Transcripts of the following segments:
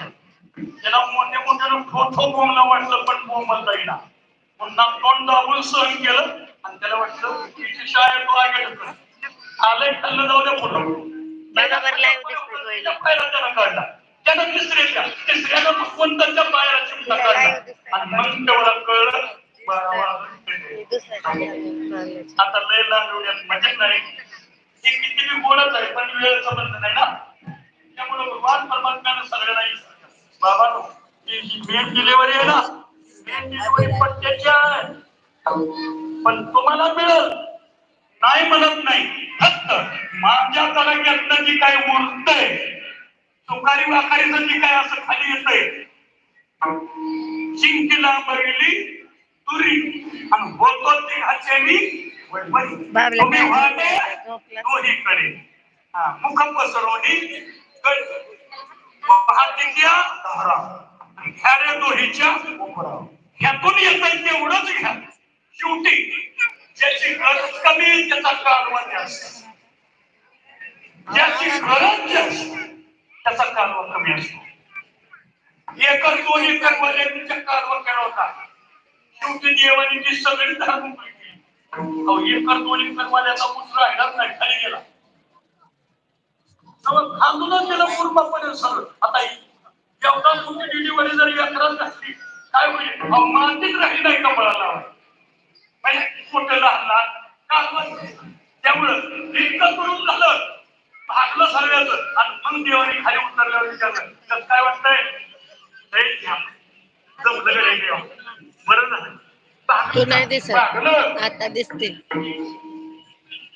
नावाचे त्याला मोठ्या मोठ्यानं ठोठो बोंबला वाटलं पण बोंबलता येईना. पुन्हा तोंड दाबून सहन केलं आणि त्याला वाटलं तिची शाळा तो आगे आलंय खाल्लं जाऊ दे पुढं. बरोबर live दिसतंय पहिलं. त्याला काढला. त्यानं तिसऱ्याच्या तिसऱ्यानं कोणत्याच्या पायाला चिमटा काढला? आणि मग तेवढं कळलं. आता लय लांब मजा नाही. हे किती बी बोलत आहे पण वेळ संबंध नाही ना. भगवान परमात्म्यानं सगळ्यांना बाबा ही मेन डिलिव्हरी आहे ना मेन डिलिव्हरी पट्ट्याची आहे. पण तुम्हाला मिळेल. नाही म्हणत नाही. फक्त माझ्या तलाक्यातनं जी काही उरतंय तुकारी वाकारीचं जी काय असं खाली येतंय चिंकीला बरली तुरी. आणि बोलतो ती. बाबल्या तुम्ही वाटे करे हा मुख पसरवणी कर- वाहतिक्या धारा. आणि दोहीच्या उमरा. ह्यातून येतंय तेवढंच घ्या शेवटी ज्याची गरज कमी आहे, त्याचा कालवा जास्त. ज्याची गरज जास्त त्याचा कालवा कमी असतो. एकच दोन एकर वाल्याच्या कालवा केला होता? शेवटी देवानी ती सगळी धर्म केली एकर दोन एकर वाल्याचा ऊस राहिलाच नाही खाली गेला. खांदूनच गेला पूर्णपणे सरळ आता एवढा मोठी डिलिव्हरी जर एकरात घातली काय होईल? मातीत राहिली नाही कमळाला म्हणजे कुठं लहान त्यामुळं इतकं करून झालं. भागलं सर्व्याचं आणि मग देवाने खाली उतरल्यावर विचारलं तर काय वाटतंय. जमलं का? बरं झालं. भागलं. आता दिसते.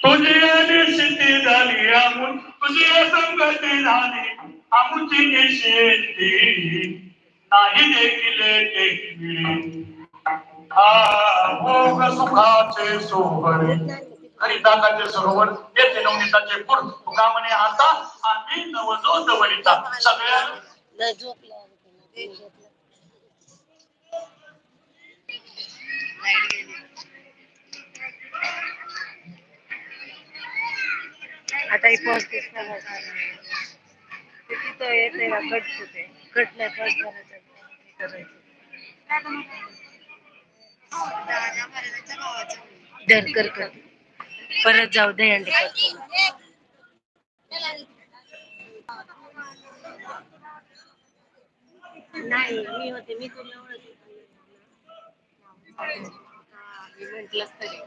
तुझी शेती झाली आमून तुझी संगती झाली. आमची निश्चिती नाही देखील देखील. भोग सुखाचे सोहरे हरिदासाचे सरोवर येथे नवनीताचे पूर तुका म्हणे आता आम्ही नवजो जवळीचा सगळ्या आता ही पोस्ट दिसणार ते तिथं येते का कट होते कट नाही कट करायचं धनकर कर परत जाऊ दे अंडे नाही मी होते मी तुला ओळखते म्हटलंच तरी